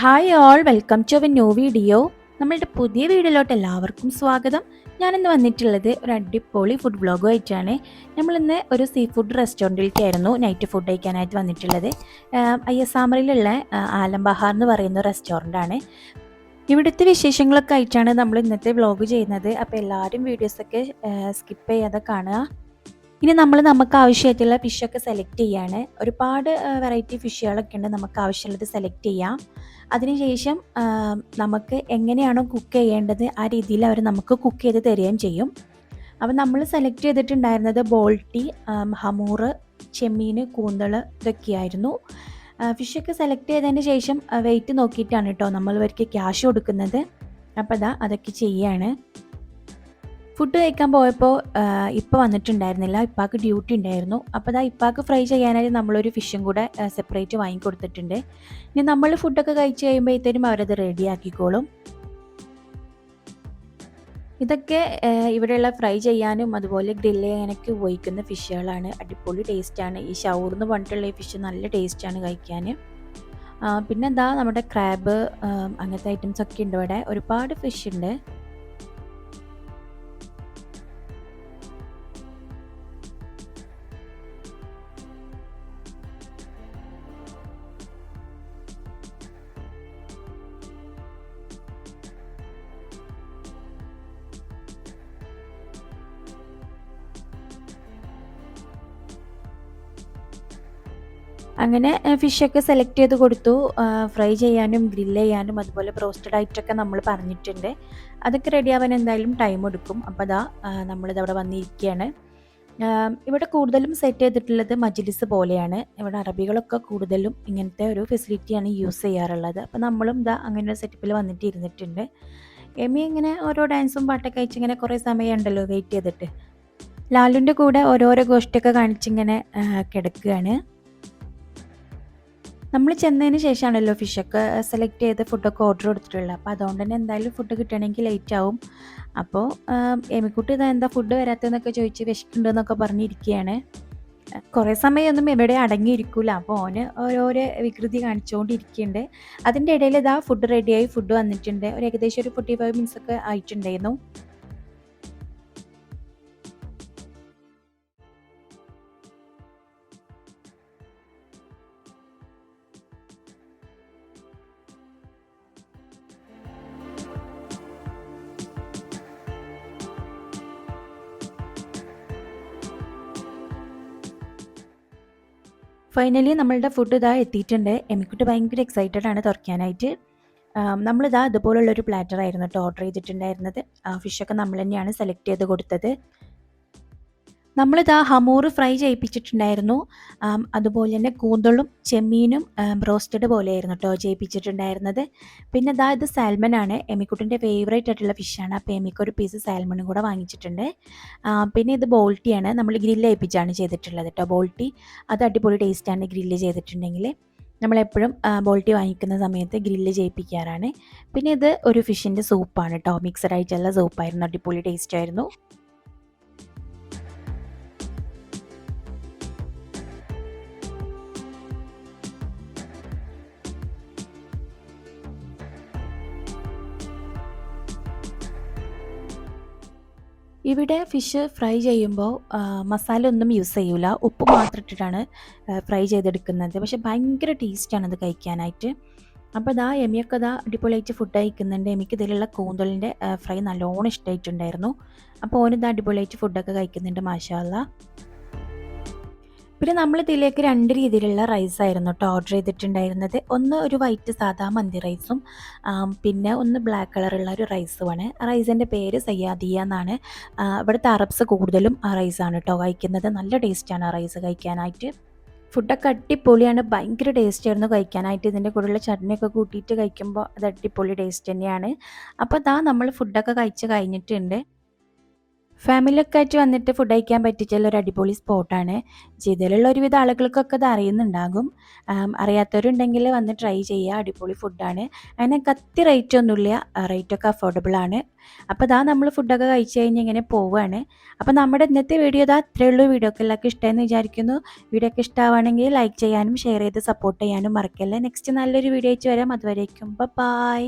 Hi all welcome to a new video നമ്മളുടെ പുതിയ വീഡിയോയിലോട്ട് എല്ലാവർക്കും സ്വാഗതം. ഞാനിന്ന് വന്നിട്ടുള്ളത് ഒരു അടിപൊളി ഫുഡ് വ്ളോഗുമായിട്ടാണ് നമ്മളിന്ന് ഒരു സീ ഫുഡ് റെസ്റ്റോറന്റിലേക്കായിരുന്നു നൈറ്റ് ഫുഡ് കഴിക്കാനായിട്ട് വന്നിട്ടുള്ളത്. ആമറിലുള്ള ആലംബഹാർ എന്ന് പറയുന്ന റെസ്റ്റോറന്റാണ് ഇവിടുത്തെ വിശേഷങ്ങളൊക്കെ ആയിട്ടാണ് നമ്മൾ ഇന്നത്തെ വ്ളോഗ് ചെയ്യുന്നത്. അപ്പോൾ എല്ലാവരും വീഡിയോസൊക്കെ സ്കിപ്പ് ചെയ്യാതെ കാണുക. ഇനി നമ്മൾ നമുക്ക് ആവശ്യമായിട്ടുള്ള ഫിഷൊക്കെ സെലക്ട് ചെയ്യാണ്. ഒരുപാട് വെറൈറ്റി ഫിഷുകളൊക്കെ ഉണ്ട്. നമുക്ക് ആവശ്യമുള്ളത് സെലക്ട് ചെയ്യാം. അതിനുശേഷം നമുക്ക് എങ്ങനെയാണോ കുക്ക് ചെയ്യേണ്ടത് ആ രീതിയിൽ അവർ നമുക്ക് കുക്ക് ചെയ്ത് തരികയും ചെയ്യും. അപ്പം നമ്മൾ സെലക്ട് ചെയ്തിട്ടുണ്ടായിരുന്നത് ബോൾട്ടി ഹമൂറ് ചെമ്മീൻ കൂന്തൾ ഇതൊക്കെയായിരുന്നു. ഫിഷൊക്കെ സെലക്ട് ചെയ്തതിന് ശേഷം വെയിറ്റ് നോക്കിയിട്ടാണ് കേട്ടോ നമ്മൾ ഇവർക്ക് ക്യാഷ് കൊടുക്കുന്നത്. അപ്പോൾ അതാ അതൊക്കെ ചെയ്യാണ്. ഫുഡ് കഴിക്കാൻ പോയപ്പോൾ ഇപ്പം വന്നിട്ടുണ്ടായിരുന്നില്ല. ഇപ്പാക്ക് ഡ്യൂട്ടി ഉണ്ടായിരുന്നു. അപ്പോൾ അതാ ഇപ്പാക്ക് ഫ്രൈ ചെയ്യാനായിട്ട് നമ്മളൊരു ഫിഷും കൂടെ സെപ്പറേറ്റ് വാങ്ങിക്കൊടുത്തിട്ടുണ്ട് ഇനി നമ്മൾ ഫുഡൊക്കെ കഴിച്ച് കഴിയുമ്പോഴത്തേനും അവരത് റെഡി ആക്കിക്കോളും. ഇതൊക്കെ ഇവിടെയുള്ള ഫ്രൈ ചെയ്യാനും അതുപോലെ ഗ്രില്ല് ചെയ്യാനൊക്കെ ഉപയോഗിക്കുന്ന ഫിഷുകളാണ് അടിപൊളി ടേസ്റ്റാണ് ഈ ഷൗർന്ന് പറഞ്ഞിട്ടുള്ള ഈ ഫിഷ് നല്ല ടേസ്റ്റാണ് കഴിക്കാൻ പിന്നെന്താ നമ്മുടെ ക്രാബ് അങ്ങനത്തെ ഐറ്റംസ് ഒക്കെ ഉണ്ട് ഇവിടെ. ഒരുപാട് ഫിഷ് ഉണ്ട്. അങ്ങനെ ഫിഷൊക്കെ സെലക്ട് ചെയ്ത് കൊടുത്തു. ഫ്രൈ ചെയ്യാനും ഗ്രില്ല് ചെയ്യാനും അതുപോലെ ബ്രോസ്റ്റഡ് ആയിട്ടൊക്കെ നമ്മൾ പറഞ്ഞിട്ടുണ്ട്. അതൊക്കെ റെഡി ആവാൻ എന്തായാലും ടൈം എടുക്കും. അപ്പോൾ അതാ നമ്മളിത് അവിടെ വന്നിരിക്കുകയാണ് ഇവിടെ കൂടുതലും സെറ്റ് ചെയ്തിട്ടുള്ളത് മജ്ലിസ് പോലെയാണ്. ഇവിടെ അറബികളൊക്കെ കൂടുതലും ഇങ്ങനത്തെ ഒരു ഫെസിലിറ്റിയാണ് യൂസ് ചെയ്യാറുള്ളത്. അപ്പോൾ നമ്മളും ഇതാ അങ്ങനെ ഒരു സെറ്റപ്പിൽ വന്നിട്ട് ഇരുന്നിട്ടുണ്ട് എമി ഇങ്ങനെ ഓരോ ഡാൻസും പാട്ടൊക്കെ അയച്ച് ഇങ്ങനെ കുറേ സമയമുണ്ടല്ലോ വെയിറ്റ് ചെയ്തിട്ട്. ലാലുന്റെ കൂടെ ഓരോരോ ഗോഷ്ടിയൊക്കെ കാണിച്ചിങ്ങനെ കിടക്കുകയാണ്. നമ്മൾ ചെന്നതിന് ശേഷമാണല്ലോ ഫിഷൊക്കെ സെലക്ട് ചെയ്ത് ഫുഡൊക്കെ ഓർഡർ കൊടുത്തിട്ടുള്ളത്. അപ്പോൾ അതുകൊണ്ട് തന്നെ എന്തായാലും ഫുഡ് കിട്ടണമെങ്കിൽ ലേറ്റ് ആവും. അപ്പോൾ എമിക്കുട്ടി ഇതാ എന്താ ഫുഡ് വരാത്തതെന്നൊക്കെ ചോദിച്ച് വിശക്കുന്നുണ്ടെന്നൊക്കെ പറഞ്ഞിരിക്കുകയാണ് കുറേ സമയമൊന്നും എവിടെ അടങ്ങിയിരിക്കില്ല അപ്പോൾ ഓന് ഓരോരോ വികൃതി കാണിച്ചുകൊണ്ടിരിക്കുന്നുണ്ട് അതിന്റെ ഇടയിൽ ഇതാ ഫുഡ് റെഡിയായി ഫുഡ് വന്നിട്ടുണ്ട്. ഒരു ഏകദേശം ഒരു ഫോർട്ടി ഫൈവ് മിനിറ്റ്സ് ഒക്കെ ആയിട്ടുണ്ടായിരുന്നു. ഫൈനലി നമ്മളുടെ ഫുഡ് ഇതാ എത്തിയിട്ടുണ്ട്. എമിക്കുട്ടി ഭയങ്കര എക്സൈറ്റഡ് ആണ് തുറക്കാനായിട്ട്. നമ്മളിതാ ഇതുപോലുള്ളൊരു പ്ലാറ്റർ ആയിരുന്നു കേട്ടോ ഓർഡർ ചെയ്തിട്ടുണ്ടായിരുന്നത്. ഫിഷൊക്കെ നമ്മൾ തന്നെയാണ് സെലക്ട് ചെയ്ത് കൊടുത്തത്. നമ്മളിതാ ഹമൂർ ഫ്രൈ ചെയ്യിപ്പിച്ചിട്ടുണ്ടായിരുന്നു. അതുപോലെ തന്നെ കൂന്തളും ചെമ്മീനും ബ്രോസ്റ്റഡ് പോലെയായിരുന്നു കേട്ടോ ചെയ്യിപ്പിച്ചിട്ടുണ്ടായിരുന്നത്. പിന്നെ ഇതാ ഇത് സാൽമൺ ആണ്. എമിക്കുട്ടിന്റെ ഫേവറേറ്റ് ആയിട്ടുള്ള ഫിഷാണ് അപ്പോൾ എമിക്ക് ഒരു പീസ് സാൽമണും കൂടെ വാങ്ങിച്ചിട്ടുണ്ട്. പിന്നെ ഇത് ബോൾട്ടിയാണ് നമ്മൾ ഗ്രില്ല് ചെയ്യിപ്പിച്ചാണ് ചെയ്തിട്ടുള്ളത് കേട്ടോ ബോൾട്ടി അത് അടിപൊളി ടേസ്റ്റാണ് ഗ്രില്ല് ചെയ്തിട്ടുണ്ടെങ്കിൽ നമ്മളെപ്പോഴും ബോൾട്ടി വാങ്ങിക്കുന്ന സമയത്ത് ഗ്രില്ല് ചെയ്യിപ്പിക്കാറാണ്. പിന്നെ ഇത് ഒരു ഫിഷിന്റെ സൂപ്പാണ് കേട്ടോ മിക്സഡ് ആയിട്ടുള്ള സൂപ്പായിരുന്നു അടിപൊളി ടേസ്റ്റ് ആയിരുന്നു. ഇവിടെ ഫിഷ് ഫ്രൈ ചെയ്യുമ്പോൾ മസാല ഒന്നും യൂസ് ചെയ്യൂല. ഉപ്പ് മാത്രം ഇട്ടിട്ടാണ് ഫ്രൈ ചെയ്തെടുക്കുന്നത്. പക്ഷെ ഭയങ്കര ടേസ്റ്റാണ് അത് കഴിക്കാനായിട്ട്. അപ്പോൾ ഇതാ എമിയൊക്കെ ഇതാ അടിപൊളിയായിട്ട് ഫുഡ് കഴിക്കുന്നുണ്ട്. എമിക്ക് ഇതിലുള്ള കൂന്തലിന്റെ ഫ്രൈ നല്ലോണം ഇഷ്ടമായിട്ടുണ്ടായിരുന്നു അപ്പോൾ ഓനിതാ അടിപൊളിയായിട്ട് ഫുഡൊക്കെ കഴിക്കുന്നുണ്ട് മാഷാല്ല പിന്നെ നമ്മൾ ഇതിലേക്ക് രണ്ട് രീതിയിലുള്ള റൈസ് ആയിരുന്നു കേട്ടോ ഓർഡർ ചെയ്തിട്ടുണ്ടായിരുന്നത്. ഒന്ന് ഒരു വൈറ്റ് സാധാ മന്തി റൈസും പിന്നെ ഒന്ന് ബ്ലാക്ക് കളറുള്ള ഒരു റൈസുമാണ് റൈസിന്റെ പേര് സയ്യാദിയ എന്നാണ്. ഇവിടുത്തെ അറബ്സ് കൂടുതലും ആ റൈസാണ് കേട്ടോ കഴിക്കുന്നത്. നല്ല ടേസ്റ്റാണ് ആ റൈസ് കഴിക്കാനായിട്ട്. ഫുഡൊക്കെ അടിപൊളിയാണ്. ഭയങ്കര ടേസ്റ്റ് ആയിരുന്നു കഴിക്കാനായിട്ട്. ഇതിന്റെ കൂടെയുള്ള ചട്നിയൊക്കെ കൂട്ടിയിട്ട് കഴിക്കുമ്പോൾ അത് അടിപൊളി ടേസ്റ്റ് തന്നെയാണ്. അപ്പോൾ അതാ നമ്മൾ ഫുഡൊക്കെ കഴിച്ച് കഴിഞ്ഞിട്ടുണ്ട്. ഫാമിലിയൊക്കെ ആയിട്ട് വന്നിട്ട് ഫുഡ് കഴിക്കാൻ പറ്റിച്ചുള്ള ഒരു അടിപൊളി സ്പോട്ടാണ്. ജിദ്ദയിലുള്ള ഒരുവിധ ആളുകൾക്കൊക്കെ ഇത് അറിയുന്നുണ്ടാകും. അറിയാത്തവരുണ്ടെങ്കിൽ വന്ന് ട്രൈ ചെയ്യുക. അടിപൊളി ഫുഡാണ് അതിനെ കത്തി റേറ്റ് ഒന്നുമില്ല. റേറ്റൊക്കെ അഫോർഡബിൾ ആണ്. അപ്പോൾ ഇതാ നമ്മൾ ഫുഡൊക്കെ കഴിച്ച് കഴിഞ്ഞ് ഇങ്ങനെ പോവുകയാണ് അപ്പോൾ നമ്മുടെ ഇന്നത്തെ വീഡിയോ ഇതാ അത്രയേ ഉള്ളൂ. വീഡിയോ ഒക്കെ എല്ലാവർക്കും ഇഷ്ടമെന്ന് വിചാരിക്കുന്നു. വീഡിയോ ഒക്കെ ഇഷ്ടമാണെങ്കിൽ ലൈക്ക് ചെയ്യാനും ഷെയർ ചെയ്ത് സപ്പോർട്ട് ചെയ്യാനും മറക്കല്ലേ. നെക്സ്റ്റ് നല്ലൊരു വീഡിയോ ആയിട്ട് വരാം. അതുവരേക്കും. ബൈ